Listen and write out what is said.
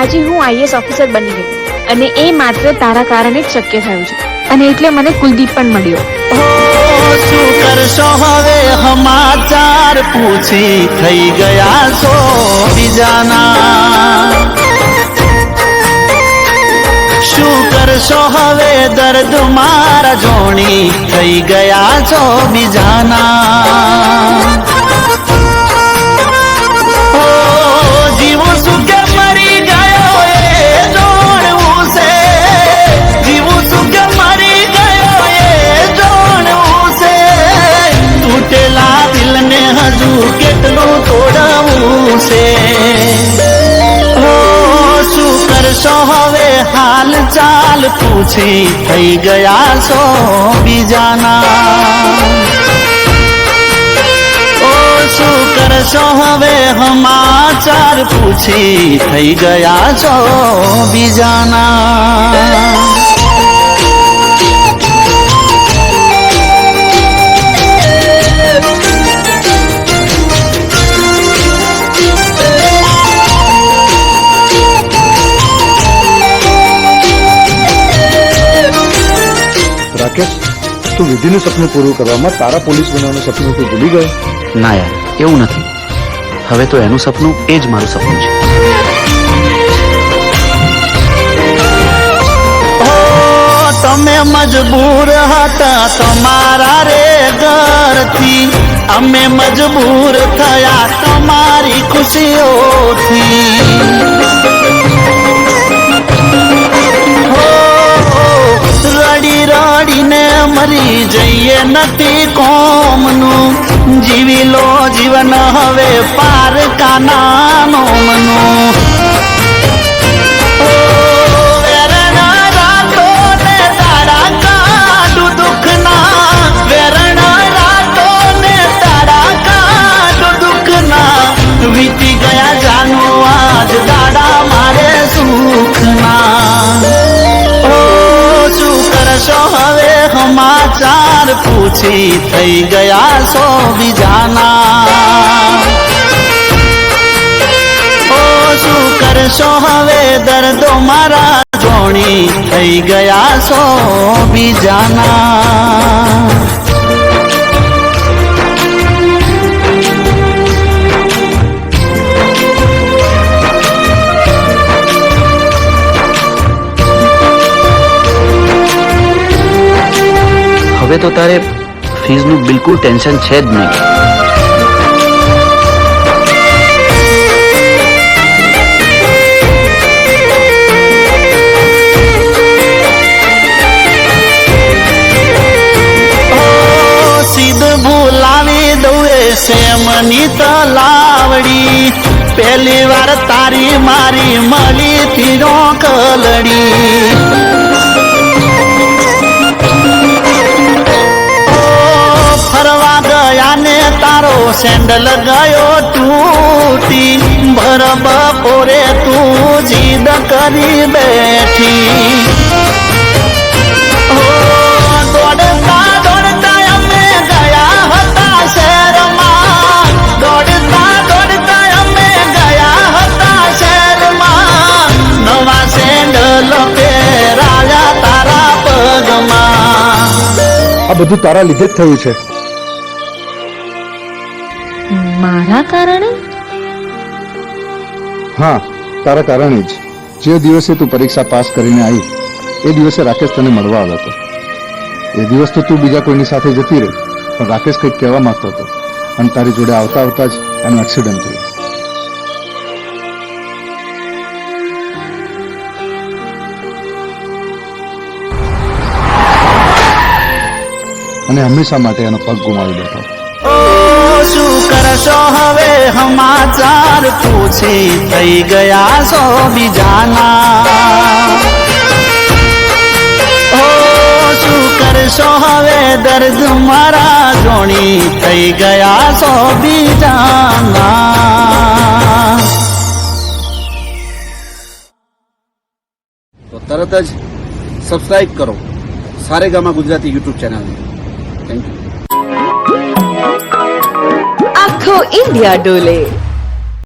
પછી હું IAS officer બની ગઈ અને એ માત્ર તારા કારણે જ શક્ય થયું છે. અને એટલે મને કુલદીપ પણ મળ્યો. શું કરશો હવે? સમાચાર પૂછી થઈ ગયા છો બીજાના. શું કરશો હવે? દર્દ મારા જોણી થઈ ગયા છો બીજાના. હાલ ચાલ પૂછી થઈ ગયા છો બીજાના ઓ શું કરશો હવે હમાચાર પૂછી થઈ ગયા છો બીજાના રાકેશ તું વિધિનું સપનું પૂરું કરવામાં તારા પોલીસ બનવાનું સપનું તું ભૂલી ગયો? ના યાર એવું નથી. હવે તો એનું સપનું એ જ મારું સપનું છે. તમે મજબૂર હતા તમારા રે ઘરથી. અમે મજબૂર થયા તમારી ખુશીઓથી. જઈએ નથી કોમનું. જીવી લો જીવન હવે પાર કાના મનું પૂછી થઈ ગયા સો બીજાના. ઓ, શું કરશો હવે? દર્દો મારા જોણી થઈ ગયા સો બીજાના. તો તારે ફીઝનું બિલકુલ ટેન્શન છે જ નહીં ઓ સીધ ભૂલાવી દઉં એ સેમની તલાવડી પહેલી વાર તારી મારી મળી તીરો કલડી સેન્ડલ ગયો તૂટી ભર બપોરે તું જીદ કરી બેઠી. ગયા હતા શહેરમાં. દોડતા દોડતા સેન્ડલ પહેરાયા તારા પગમાં. આ બધું તારા લીધે જ થયું છે. મારા કારણે? હા, તારા કારણે જ. જે દિવસે તું પરીક્ષા પાસ કરીને આવી, એ દિવસે રાકેશ તને મળવા આવ્યો હતો. એ દિવસ તો તું બીજા કોઈની સાથે જતી રહી, પણ રાકેશ કંઈક કહેવા માંગતો હતો. અને તારી જોડે આવતા આવતા જ એનો એક્સિડન્ટ થયો. અને હંમેશા માટે એનો પગ ગુમાવી બેઠો. શું કરશો હવે સમાચાર પૂછી થઈ ગયા છો બીજાના. ઓ, શું કરશો હવે દર્દ મારા જોણી થઈ ગયા છો બીજાના. તો તરત જ સબસ્ક્રાઈબ કરો. સારેગામા ગુજરાતી યુટ્યુબ ચેનલને થેન્ક યુ लाखों इंडिया डोले